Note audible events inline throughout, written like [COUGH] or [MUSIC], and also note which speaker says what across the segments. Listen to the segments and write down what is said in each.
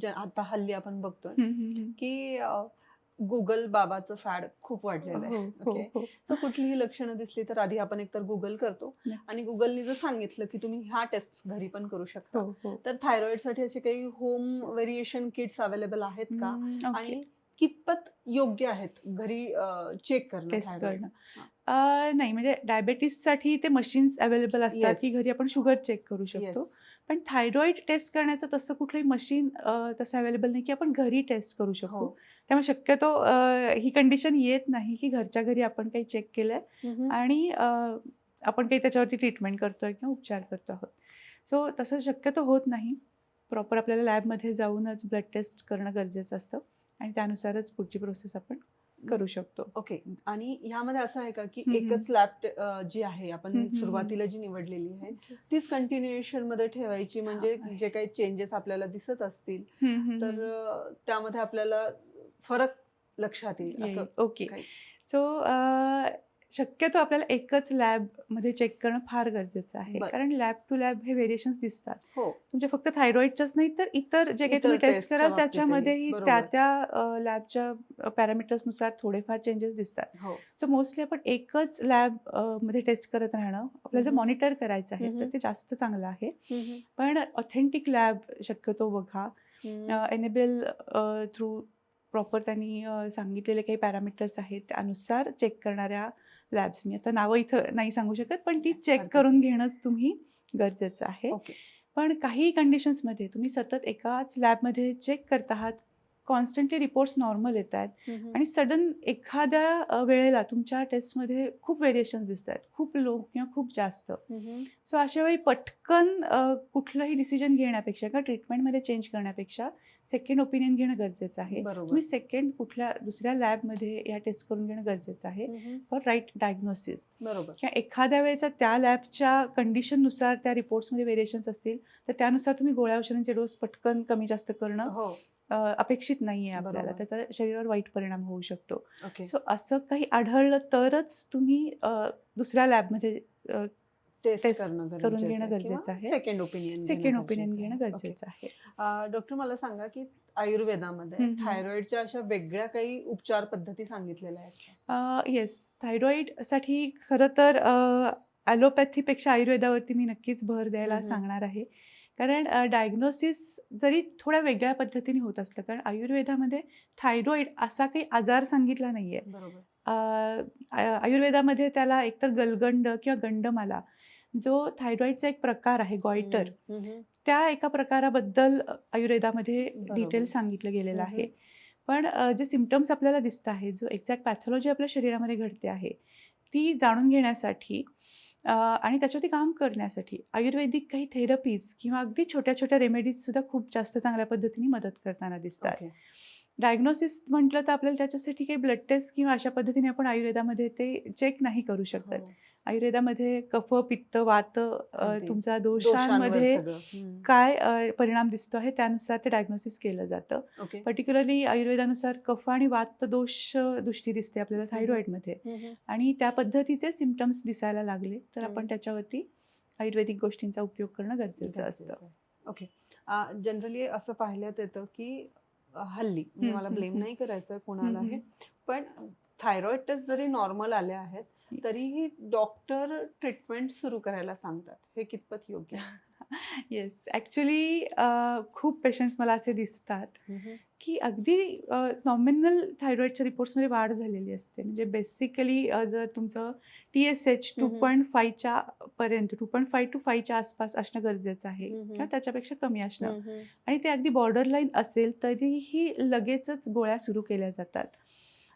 Speaker 1: ज- आता हल्ली आपण बघतोय. की गुगल बाबाचं फॅड खूप वाढलेलं आहे
Speaker 2: हो, हो,
Speaker 1: ओके
Speaker 2: हो.
Speaker 1: सो कुठलीही लक्षणं दिसली तर आधी आपण एकतर गुगल करतो. आणि गुगलनी जर सांगितलं की तुम्ही ह्या टेस्ट घरी पण करू शकता
Speaker 2: हो, हो.
Speaker 1: तर थायरॉइडसाठी असे काही होम. व्हेरिएशन किट्स अवेलेबल आहेत का
Speaker 2: ओके.
Speaker 1: आणि कितपत योग्य आहेत घरी चेक करणं
Speaker 2: टेस्ट? करणं नाही म्हणजे डायबेटीससाठी ते मशीन्स अवेलेबल असतात की. घरी आपण शुगर चेक करू शकतो. पण थायरॉइड टेस्ट करण्याचं तसं कुठलंही मशीन तसं अवेलेबल नाही की आपण घरी टेस्ट करू शकतो
Speaker 1: हो
Speaker 2: त्यामुळे शक्यतो ही कंडिशन येत नाही की घरच्या घरी आपण काही चेक केलंय. आणि आपण काही त्याच्यावरती ट्रीटमेंट करतोय किंवा उपचार करतो आहोत सो तसं शक्यतो होत नाही प्रॉपर आपल्याला लॅबमध्ये जाऊनच ब्लड टेस्ट करणं गरजेचं असतं आणि त्यानुसारच पुढची प्रोसेस आपण करू शकतो.
Speaker 1: ओके. आणि ह्यामध्ये असं आहे का की. एकच लॅब जी आहे आपण सुरुवातीला जी निवडलेली आहे तीच कंटिन्युएशनमध्ये ठेवायची म्हणजे. जे काही चेंजेस आपल्याला दिसत असतील तर त्यामध्ये आपल्याला फरक लक्षात येईल
Speaker 2: ओके. सो शक्यतो आपल्याला एकच लॅबमध्ये चेक करणं फार गरजेचं आहे
Speaker 1: बरं.
Speaker 2: कारण लॅब टू लॅब हे व्हेरिएशन्स दिसतात
Speaker 1: हो
Speaker 2: तुमचे फक्त थायरॉइडच्याच नाही तर इतर जे काही
Speaker 1: इतर
Speaker 2: तुम्ही टेस्ट
Speaker 1: टेस्टच्या
Speaker 2: कराल
Speaker 1: बाबतीतही.
Speaker 2: त्याच्यामध्येही
Speaker 1: बरोबर.
Speaker 2: त्या त्या लॅबच्या पॅरामीटर्सनुसार थोडेफार चेंजेस दिसतात
Speaker 1: हो
Speaker 2: सो मोस्टली आपण एकच लॅबमध्ये टेस्ट करत राहणं आपल्याला जर
Speaker 1: हम्म.
Speaker 2: मॉनिटर करायचं आहे
Speaker 1: हम्म.
Speaker 2: तर ते जास्त चांगलं आहे पण ऑथेंटिक लॅब शक्यतो बघा. एनेबल थ्रू प्रॉपर त्यांनी अ, सांगितलेले काही पॅरामीटर्स आहेत त्यानुसार चेक करणाऱ्या लॅब्स मी आता नावं इथं नाही सांगू शकत पण ती चेक करून घेणंच तुम्ही गरजेचं आहे. पण काही कंडिशन्समध्ये तुम्ही सतत एकाच लॅबमध्ये चेक करत आहात कॉन्स्टंटली रिपोर्ट्स नॉर्मल येत आहेत. आणि सडन एखाद्या वेळेला तुमच्या टेस्टमध्ये खूप व्हेरिएशन्स दिसत आहेत खूप लो किंवा खूप जास्त. सो अशा वेळी पटकन कुठलंही डिसिजन घेण्यापेक्षा किंवा ट्रीटमेंटमध्ये चेंज करण्यापेक्षा सेकंड ओपिनियन घेणं गरजेचं आहे. तुम्ही सेकंड कुठल्या दुसऱ्या लॅबमध्ये या टेस्ट करून घेणं गरजेचं आहे. फॉर राईट डायग्नोसिस
Speaker 1: बरोबर.
Speaker 2: किंवा एखाद्या वेळेच्या त्या लॅबच्या कंडिशननुसार त्या रिपोर्ट्समध्ये व्हेरिएशन्स असतील तर त्यानुसार तुम्ही गोळ्या औषधांचे डोस पटकन कमी जास्त करणं
Speaker 1: हो.
Speaker 2: अपेक्षित नाही आहे आपल्याला. त्याचा शरीरावर वाईट परिणाम होऊ शकतो सो असं काही आढळलं तरच तुम्ही दुसऱ्या लॅबमध्ये
Speaker 1: टेस्ट
Speaker 2: करून घेणं गरजेचं आहे.
Speaker 1: सेकंड ओपिनियन
Speaker 2: सेकंड ओपिनियन घेणं गरजेचं आहे
Speaker 1: डॉक्टर मला सांगा की आयुर्वेदामध्ये. थायरॉइडच्या अशा वेगळ्या काही उपचार पद्धती सांगितलेल्या आहेत?
Speaker 2: येस थायरॉईडसाठी खरं तर ॲलोपॅथीपेक्षा आयुर्वेदावरती मी नक्कीच भर द्यायला. सांगणार आहे कारण डायग्नोसिस जरी थोड्या वेगळ्या पद्धतीने होत असलं कारण आयुर्वेदामध्ये थायरॉईड असा काही आजार सांगितला नाही आहे आयुर्वेदामध्ये त्याला एकतर गलगंड किंवा गंडमाला जो थायरॉईडचा एक प्रकार आहे गॉयटर. त्या एका प्रकाराबद्दल आयुर्वेदामध्ये. डिटेल सांगितलं गेलेलं आहे. पण जे सिमटम्स आपल्याला दिसत आहे जो एक्झॅक्ट पॅथॉलॉजी आपल्या शरीरामध्ये घडते आहे ती जाणून घेण्यासाठी आणि त्याच्यावरती काम करण्यासाठी आयुर्वेदिक काही थेरपीज किंवा अगदी छोट्या छोट्या रेमेडीज सुद्धा खूप जास्त चांगल्या पद्धतीने मदत करताना दिसतात. डायग्नोसिस म्हटलं तर आपल्याला त्याच्यासाठी काही ब्लड टेस्ट किंवा अशा पद्धतीने आपण आयुर्वेदामध्ये ते चेक नाही करू शकत
Speaker 1: हो.
Speaker 2: आयुर्वेदामध्ये कफ पित्त वात. तुमच्या दोषांमध्ये. काय परिणाम दिसतो आहे त्यानुसार ते डायग्नोसिस केलं जातं
Speaker 1: ओके
Speaker 2: पर्टिक्युलरली आयुर्वेदानुसार कफ आणि वात दोष दृष्टी दिसते आपल्याला. थायरॉइडमध्ये. आणि त्या पद्धतीचे सिमटम्स दिसायला लागले तर. आपण त्याच्यावरती आयुर्वेदिक गोष्टींचा उपयोग करणं गरजेचं असतं
Speaker 1: आहे. ओके जनरली असं पाहिल्यात येतं की हल्ली म्हणजे मला ब्लेम. नाही करायचं कोणाला हे पण थायरॉइड टेस्ट जरी नॉर्मल आले आहेत. तरीही डॉक्टर ट्रीटमेंट सुरू करायला सांगतात हे कितपत योग्य?
Speaker 2: येस ॲक्च्युली [LAUGHS] खूप पेशंट्स मला असे दिसतात. की अगदी नॉमिनल थायरॉईडच्या रिपोर्ट्समध्ये वाढ झालेली असते म्हणजे बेसिकली जर तुमचं T S H two. Point फायच्या पर्यंत टू पॉईंट फाय टू फायच्या आसपास असणं गरजेचं आहे. किंवा त्याच्यापेक्षा कमी असणं. आणि ते अगदी बॉर्डर लाईन असेल तरीही लगेचच गोळ्या सुरू केल्या जातात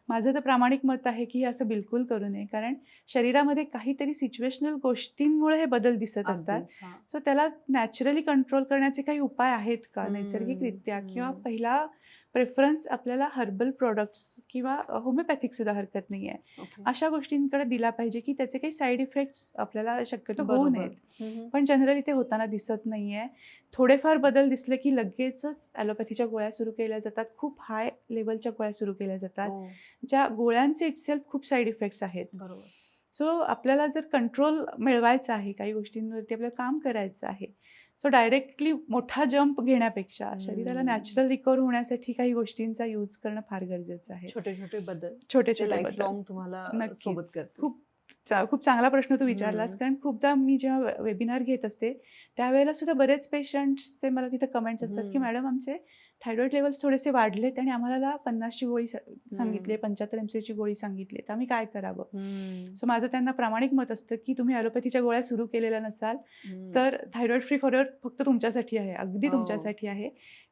Speaker 2: माझं तर प्रामाणिक मत आहे की हे असं बिलकुल करू नये. कारण शरीरामध्ये काहीतरी सिच्युएशनल गोष्टींमुळे हे बदल दिसत असतात. सो त्याला नॅचरली कंट्रोल करण्याचे काही उपाय आहेत का? नैसर्गिकरित्या किंवा. पहिला प्रेफरन्स आपल्याला हर्बल प्रोडक्ट्स किंवा होमिओपॅथिक सुद्धा हरकत नाही आहे. अशा गोष्टींकडे दिला पाहिजे की त्याचे काही साईड इफेक्ट्स आपल्याला शक्यतो होऊ. नयेत. पण जनरली ते होताना दिसत नाही आहे थोडेफार बदल दिसले की लगेचच ॲलोपॅथीच्या गोळ्या सुरू केल्या जातात खूप हाय लेवलच्या गोळ्या सुरू केल्या जातात
Speaker 1: हो,
Speaker 2: ज्या गोळ्यांचे इटसेल्फ खूप साईड इफेक्ट्स आहेत
Speaker 1: बरोबर
Speaker 2: सो आपल्याला जर कंट्रोल मिळवायचा आहे काही गोष्टींवरती आपल्याला काम करायचं आहे सो डायरेक्टली मोठा जंप घेण्यापेक्षा शरीराला. नॅचरल रिकवर होण्यासाठी काही गोष्टींचा यूज करणं फार गरजेचं आहे
Speaker 1: छोटे छोटे बदल
Speaker 2: छोटे छोटे बदल
Speaker 1: तुम्हाला
Speaker 2: नक्कीच. खूप खूप चांगला प्रश्न तू विचारलास.
Speaker 1: कारण
Speaker 2: खूपदा मी जेव्हा वेबिनार घेत असते त्यावेळेला सुद्धा बरेच पेशंट्सचे मला तिथे कमेंट्स असतात की. मॅडम आमचे थायरॉइड लेवल्स थोडेसे वाढलेत आणि आम्हाला पन्नासची गोळी सांगितली. पंच्याहत्तर एम ची गोळी सांगितली तर आम्ही काय करावं. सो माझं त्यांना प्रामाणिक मत असतं की तुम्ही ॲलोपॅथीच्या गोळ्या सुरू केलेल्या नसाल. तर थायरॉइड फ्री फॉरवर्ड फक्त तुमच्यासाठी आहे अगदी
Speaker 1: हो.
Speaker 2: तुमच्यासाठी आहे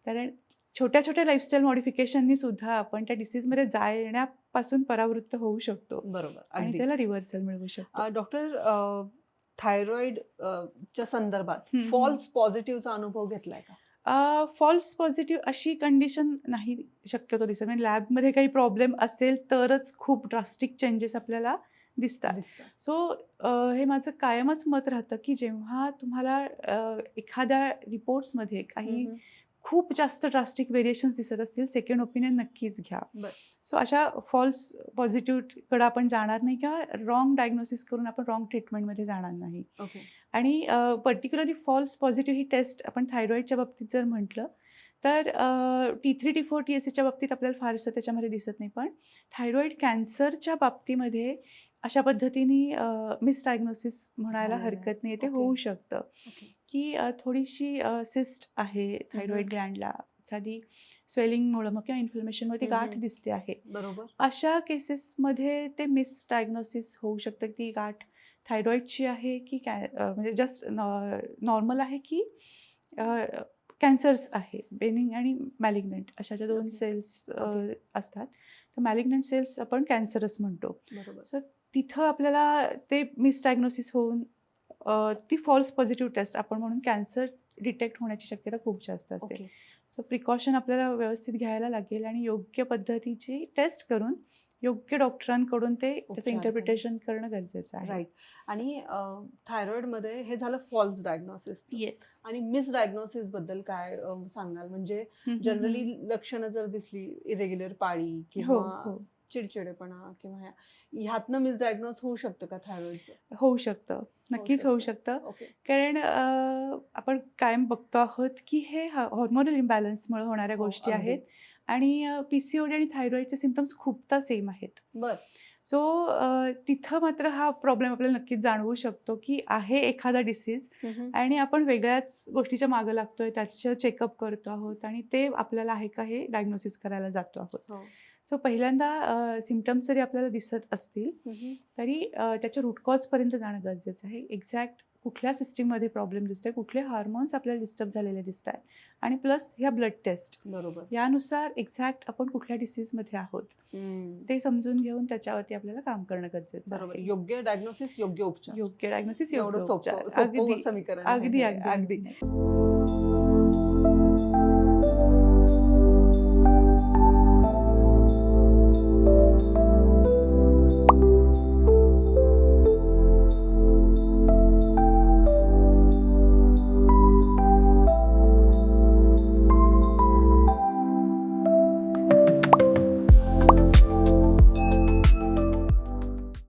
Speaker 2: कारण छोट्या छोट्या लाईफस्टाईल मॉडिफिकेशननी सुद्धा आपण त्या डिसीजमध्ये जाण्यापासून परावृत्त होऊ शकतो
Speaker 1: बरोबर
Speaker 2: आणि त्याला रिव्हर्सल मिळवू शकतो
Speaker 1: डॉक्टर थायरॉइड च्या संदर्भात फॉल्स पॉझिटिव्हचा अनुभव घेतलाय का
Speaker 2: फॉल्स पॉझिटिव्ह अशी कंडिशन नाही शक्यतो दिसत म्हणजे लॅबमध्ये काही प्रॉब्लेम असेल तरच खूप ड्रास्टिक चेंजेस आपल्याला दिसतात
Speaker 1: दिसतं.
Speaker 2: सो हे माझं कायमच मत राहतं की जेव्हा तुम्हाला एखाद्या रिपोर्ट्समध्ये काही. खूप जास्त ड्रास्टिक व्हेरिएशन्स दिसत असतील सेकंड ओपिनियन नक्कीच घ्या. सो अशा फॉल्स पॉझिटिव्हकडे आपण जाणार नाही किंवा रॉंग डायग्नोसिस करून आपण रॉंग ट्रीटमेंटमध्ये जाणार नाही. आणि पर्टिक्युलरली फॉल्स पॉझिटिव्ह ही टेस्ट आपण थायरॉईडच्या बाबतीत जर म्हटलं तर T three T four T S एच्या बाबतीत आपल्याला फारसं त्याच्यामध्ये दिसत नाही. पण थायरॉईड कॅन्सरच्या बाबतीमध्ये अशा पद्धतीने मिसडायग्नोसिस म्हणायला
Speaker 1: आहे.
Speaker 2: हरकत नाही. ते. होऊ शकतं. की थोडीशी सिस्ट आहे थायरॉईड ग्लँडला एखादी स्वेलिंगमुळं मग किंवा इन्फ्लमेशनमुळे ती गाठ. दिसते आहे
Speaker 1: बरोबर
Speaker 2: अशा केसेसमध्ये ते मिसडायग्नोसिस होऊ शकतं की ती गाठ थायरॉईडची आहे की कॅ म्हणजे जस्ट नॉर्मल आहे की कॅन्सर्स आहे बेनिंग आणि मॅलिग्नंट अशा ज्या दोन. सेल्स. असतात तर मॅलिग्नंट सेल्स आपण कॅन्सरस म्हणतो
Speaker 1: बरोबर
Speaker 2: तिथं आपल्याला ते मिसडायग्नोसिस होऊन ती फॉल्स पॉझिटिव्ह टेस्ट आपण म्हणून कॅन्सर डिटेक्ट होण्याची शक्यता खूप जास्त असते. सो प्रिकॉशन आपल्याला व्यवस्थित घ्यायला लागेल आणि योग्य पद्धतीची टेस्ट करून योग्य डॉक्टरांकडून ते त्याचं इंटरप्रिटेशन करणं गरजेचं आहे.
Speaker 1: राईट आणि थायरॉइडमध्ये हे झालं फॉल्स डायग्नोसिस
Speaker 2: येस
Speaker 1: आणि मिस डायग्नोसिसबद्दल काय सांगाल? म्हणजे जनरली लक्षणं जर दिसली इरेग्युलर पाळी
Speaker 2: हो
Speaker 1: किंवा
Speaker 2: हो.
Speaker 1: चिडचिडेपणा किंवा ह्या ह्यातनं मिसडायग्नोस होऊ शकतं का थायरॉइडचं
Speaker 2: होऊ शकतं. नक्कीच होऊ शकतं.
Speaker 1: ओके
Speaker 2: कारण अ, आपण कायम बघतो आहोत की हे हॉर्मोनल इम्बॅलन्समुळे होणाऱ्या
Speaker 1: हो,
Speaker 2: गोष्टी
Speaker 1: अगदी.
Speaker 2: आहेत. आणि पी सी आणि थायरॉईडचे सिमटम्स खूपदा सेम आहेत.
Speaker 1: बर.
Speaker 2: सो तिथं मात्र हा प्रॉब्लेम आपल्याला नक्कीच जाणवू शकतो की आहे एखादा डिसीज आणि आपण वेगळ्याच गोष्टीच्या मागं लागतोय त्याचं चेकअप करतो आहोत आणि ते आपल्याला आहे का हे डायग्नोसिस करायला जातो आहोत.
Speaker 1: हो.
Speaker 2: सो पहिल्यांदा सिमटम्स जरी आपल्याला दिसत असतील तरी त्याच्या रूट कॉजपर्यंत जाणं गरजेचं आहे. एक्झॅक्ट कुठल्या सिस्टीममध्ये प्रॉब्लेम दिसतोय कुठले हार्मोन्स आपल्याला डिस्टर्ब झालेले दिसत आहेत आणि प्लस ह्या ब्लड टेस्ट
Speaker 1: बरोबर.
Speaker 2: यानुसार एक्झॅक्ट आपण कुठल्या डिसीजमध्ये आहोत. ते समजून घेऊन त्याच्यावरती आपल्याला काम करणं गरजेचं
Speaker 1: बरोबर.
Speaker 2: आहे
Speaker 1: योग्य डायग्नोसिस योग्य उपचार.
Speaker 2: योग्य डायग्नोसिस
Speaker 1: एवढं
Speaker 2: अगदी.
Speaker 1: आहे.
Speaker 2: अगदी [LAUGHS] अगदी.